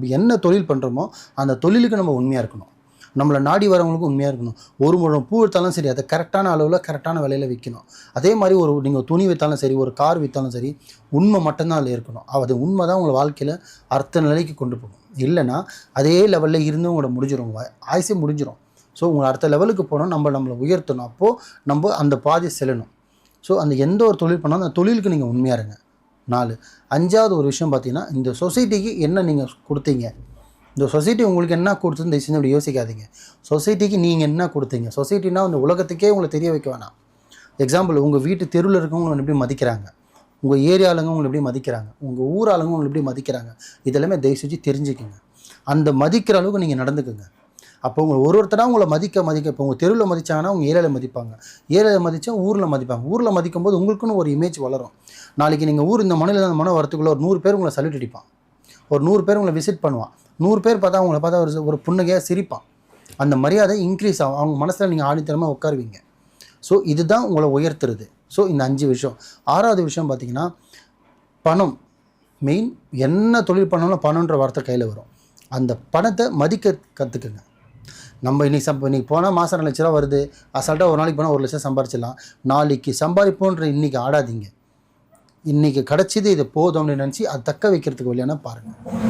இப்போ என்ன தொழில் பண்ணுறோமோ அந்த தொழிலுக்கு நம்ம உண்மையாக இருக்கணும். நம்மளை நாடி வரவங்களுக்கும் உண்மையாக இருக்கணும். ஒரு முழம் பூ விற்றாலும் சரி அதை கரெக்டான அளவில் கரெக்டான விலையில் விற்கணும் அதே மாதிரி ஒரு நீங்கள் துணி விற்றாலும் சரி ஒரு கார் விற்றாலும் சரி உண்மை மட்டும்தான் அதில் இருக்கணும். அது உண்மை தான் உங்களை வாழ்க்கையில் அர்த்த நிலைக்கு கொண்டு போகும். இல்லைன்னா அதே லெவலில் இருந்து உங்களை முடிஞ்சிடும் ஆயுசே முடிஞ்சிடும் ஸோ உங்களை அடுத்த லெவலுக்கு போனோம் நம்ம நம்மளை உயர்த்தணும். அப்போது நம்ம அந்த பாதை செல்லணும். ஸோ அந்த எந்த ஒரு தொழில் பண்ணாலும் அந்த தொழிலுக்கு நீங்கள் உண்மையாக இருங்க. நாலு. அஞ்சாவது ஒரு விஷயம் பார்த்தீங்கன்னா இந்த சொசைட்டிக்கு என்ன நீங்கள் கொடுத்தீங்க? இந்த சொசைட்டி உங்களுக்கு என்ன கொடுத்துன்னு தயவு செஞ்சு அப்படி யோசிக்காதீங்க. சொசைட்டிக்கு நீங்கள் என்ன கொடுத்தீங்க? சொசைட்டினா அந்த உலகத்துக்கே உங்களை தெரிய வைக்க வேணாம். எக்ஸாம்பிள் உங்கள் வீட்டு தெருவில் இருக்கவங்க எப்படி மதிக்கிறாங்க? உங்கள் ஏரியாளுங்க உங்களை எப்படி மதிக்கிறாங்க? உங்கள் ஊர் ஆளுங்க உங்களை எப்படி மதிக்கிறாங்க? இதெல்லாமே தயவு செஞ்சு தெரிஞ்சுக்கோங்க. அந்த மதிக்கிற அளவுக்கு நீங்கள் நடந்துக்குங்க. அப்போ உங்களை ஒரு ஒருத்தராக உங்களை மதிக்க மதிக்க இப்போ உங்கள் தெருவில் மதித்தாங்கன்னா உங்கள் ஏழையில் மதிப்பாங்க. ஏழையில் மதித்தா ஊரில் மதிப்பாங்க. ஊரில் மதிக்கும் போது உங்களுக்குன்னு ஒரு இமேஜ் வளரும். நாளைக்கு நீங்கள் ஊர் இந்த மனையில் அந்த மனம் வரத்துக்குள்ள ஒரு நூறு பேர் உங்களை சல்யூட் அடிப்பான். ஒரு நூறு பேர் உங்களை விசிட் பண்ணுவான். நூறு பேர் பார்த்தா உங்களை பார்த்தா ஒரு ஒரு புன்னகையாக சிரிப்பான். அந்த மரியாதை இன்க்ரீஸ் ஆகும். அவங்க மனசில் நீங்கள் ஆணித்தரமாக உட்காருவீங்க. ஸோ இதுதான் உங்களை உயர்த்துறது. ஸோ இந்த அஞ்சு விஷயம். ஆறாவது விஷயம் பார்த்தீங்கன்னா பணம். மெயின் என்ன தொழில் பண்ணாலும் பணம்ன்ற வார்த்தை கையில் வரும். அந்த பணத்தை மதிக்க கற்றுக்குங்க நம்ம இன்றைக்கி சம்ப இன்னைக்கு போனால் மாதம் ரெண்டு லட்ச ரூபா வருது. அசால்ட்டாக ஒரு நாளைக்கு போனால் ஒரு லட்சம் சம்பாரிச்சிடலாம். நாளைக்கு சம்பாதிப்போன்ற இன்றைக்கி ஆடாதீங்க. இன்றைக்கி கிடச்சிது இது போதும் அப்படின்னு நினச்சி அதை தக்க வைக்கிறதுக்கு வழியான பாருங்கள்